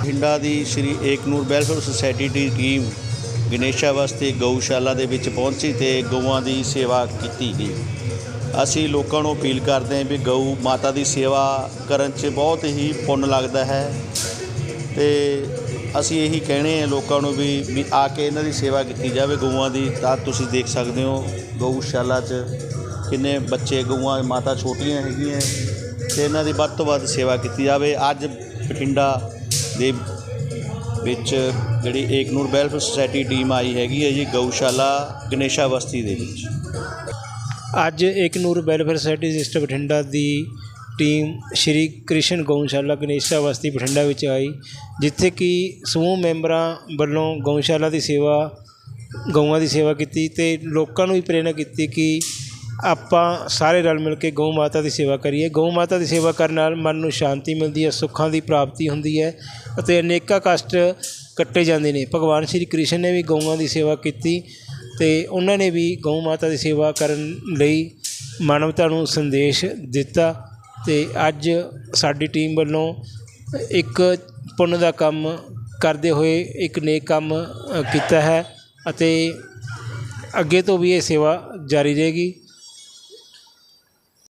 ਬਠਿੰਡਾ ਦੀ Shri Eknoor welfare society ਦੀ team Ganesha ਵਾਸਤੇ ਗਊਸ਼ਾਲਾ ਦੇ ਵਿੱਚ ਪਹੁੰਚੀ ਤੇ ਗਊਆਂ ਦੀ ਸੇਵਾ ਕੀਤੀ ਗਈ। ਅਸੀਂ ਲੋਕਾਂ ਨੂੰ ਅਪੀਲ ਕਰਦੇ ਹਾਂ ਵੀ ਗਊ ਮਾਤਾ ਦੀ ਸੇਵਾ ਕਰਨ 'ਚ ਬਹੁਤ ਹੀ ਪੁੰਨ ਲੱਗਦਾ ਹੈ ਤੇ ਅਸੀਂ ਇਹੀ ਕਹਿਣੇ ਆ ਲੋਕਾਂ ਨੂੰ ਵੀ ਵੀ ਆ ਕੇ ਇਹਨਾਂ ਦੀ ਸੇਵਾ ਕੀਤੀ ਜਾਵੇ ਗਊਆਂ ਦੀ, ਤਾਂ ਤੁਸੀਂ ਦੇਖ ਸਕਦੇ ਹੋ ਗਊਸ਼ਾਲਾ 'ਚ ਕਿੰਨੇ ਬੱਚੇ ਗਊਆਂ, ਮਾਤਾ ਛੋਟੀਆਂ ਹੈਗੀਆਂ ਤੇ ਇਹਨਾਂ ਦੀ ਵੱਧ ਤੋਂ ਵੱਧ ਸੇਵਾ ਕੀਤੀ ਜਾਵੇ। ਅੱਜ ਬਠਿੰਡਾ ਦੇ ਵਿੱਚ ਜਿਹੜੀ ਏਕਨੂਰ ਵੈਲਫੇਅਰ ਸੁਸਾਇਟੀ ਟੀਮ ਆਈ ਹੈਗੀ ਹੈ ਜੀ, ਗਊਸ਼ਾਲਾ ਗਣੇਸ਼ਾ ਬਸਤੀ ਦੇ ਵਿੱਚ। ਅੱਜ Eknoor welfare society register Bathinda ਦੀ ਟੀਮ ਸ਼੍ਰੀ ਕ੍ਰਿਸ਼ਨ ਗਊਸ਼ਾਲਾ ਗਣੇਸ਼ਾ ਬਸਤੀ ਬਠਿੰਡਾ ਵਿੱਚ ਆਈ, ਜਿੱਥੇ ਕਿ ਸਮੂਹ ਮੈਂਬਰਾਂ ਵੱਲੋਂ ਗਊਸ਼ਾਲਾ ਦੀ ਸੇਵਾ, ਗਊਆਂ ਦੀ ਸੇਵਾ ਕੀਤੀ ਤੇ ਲੋਕਾਂ ਨੂੰ ਵੀ ਪ੍ਰੇਰਨਾ ਕੀਤੀ ਕਿ ਆਪਾਂ ਸਾਰੇ ਰਲ ਮਿਲ ਕੇ ਗਊ ਮਾਤਾ ਦੀ ਸੇਵਾ ਕਰੀਏ। ਗਊ ਮਾਤਾ ਦੀ ਸੇਵਾ ਕਰਨ ਨਾਲ ਮਨ ਨੂੰ ਸ਼ਾਂਤੀ ਮਿਲਦੀ ਹੈ, ਸੁੱਖਾਂ ਦੀ ਪ੍ਰਾਪਤੀ ਹੁੰਦੀ ਹੈ ਅਤੇ ਅਨੇਕਾਂ ਕਸ਼ਟ ਕੱਟੇ ਜਾਂਦੇ ਨੇ। ਭਗਵਾਨ ਸ਼੍ਰੀ ਕ੍ਰਿਸ਼ਨ ਨੇ ਵੀ ਗਊਆਂ ਦੀ ਸੇਵਾ ਕੀਤੀ ਤੇ ਉਹਨਾਂ ਨੇ ਵੀ ਗਊ ਮਾਤਾ ਦੀ ਸੇਵਾ ਕਰਨ ਲਈ ਮਾਨਵਤਾ ਨੂੰ ਸੰਦੇਸ਼ ਦਿੱਤਾ ਤੇ ਅੱਜ ਸਾਡੀ ਟੀਮ ਵੱਲੋਂ ਇੱਕ ਪੁੰਨ ਦਾ ਕੰਮ ਕਰਦੇ ਹੋਏ ਇੱਕ ਨੇਕ ਕੰਮ ਕੀਤਾ ਹੈ ਅਤੇ ਅੱਗੇ ਤੋਂ ਵੀ ਇਹ ਸੇਵਾ ਜਾਰੀ ਰਹੇਗੀ।